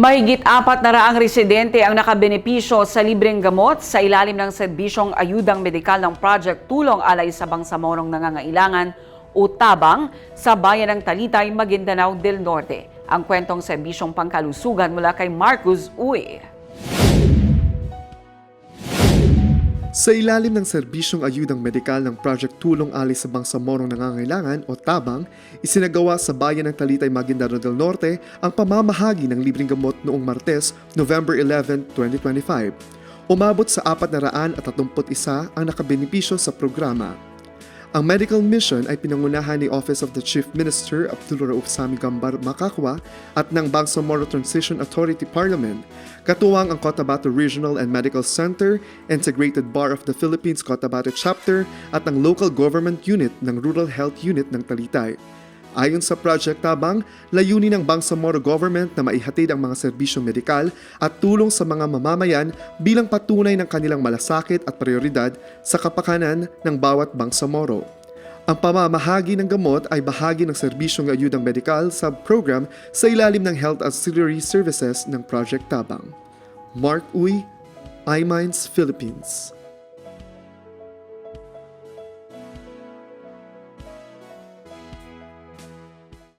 Mahigit apat na raang residente ang nakabenepisyo sa libreng gamot sa ilalim ng serbisyong ayudang medikal ng Project Tulong Alay sa Bangsamorong Nangangailangan o TABANG sa bayan ng Talitay, Maguindanao del Norte. Ang kwentong serbisyong pangkalusugan mula kay Marcus Uy. Sa ilalim ng serbisyong ayudang medikal ng Project Tulong Ali sa Bangsamorong Nangangailangan o TABANG, isinagawa sa bayan ng Talitay, Maguindanao del Norte ang pamamahagi ng libreng gamot noong Martes, November 11, 2025. Umabot sa 431 ang nakabenepisyo sa programa. Ang medical mission ay pinangunahan ni Office of the Chief Minister Abdul Rauf Sami Gambar Makakwa at ng Bangsamoro Transition Authority Parliament, katuwang ang Cotabato Regional and Medical Center, Integrated Bar of the Philippines Cotabato Chapter at ang Local Government Unit ng Rural Health Unit ng Talitay. Ayon sa Project Tabang, layunin ng Bangsamoro Government na maihatid ang mga serbisyong medikal at tulong sa mga mamamayan bilang patunay ng kanilang malasakit at prioridad sa kapakanan ng bawat Bangsamoro. Ang pamamahagi ng gamot ay bahagi ng serbisyong ayudang medikal sub-program sa ilalim ng Health Auxiliary Services ng Project Tabang. Mark Uy, iMinds Philippines.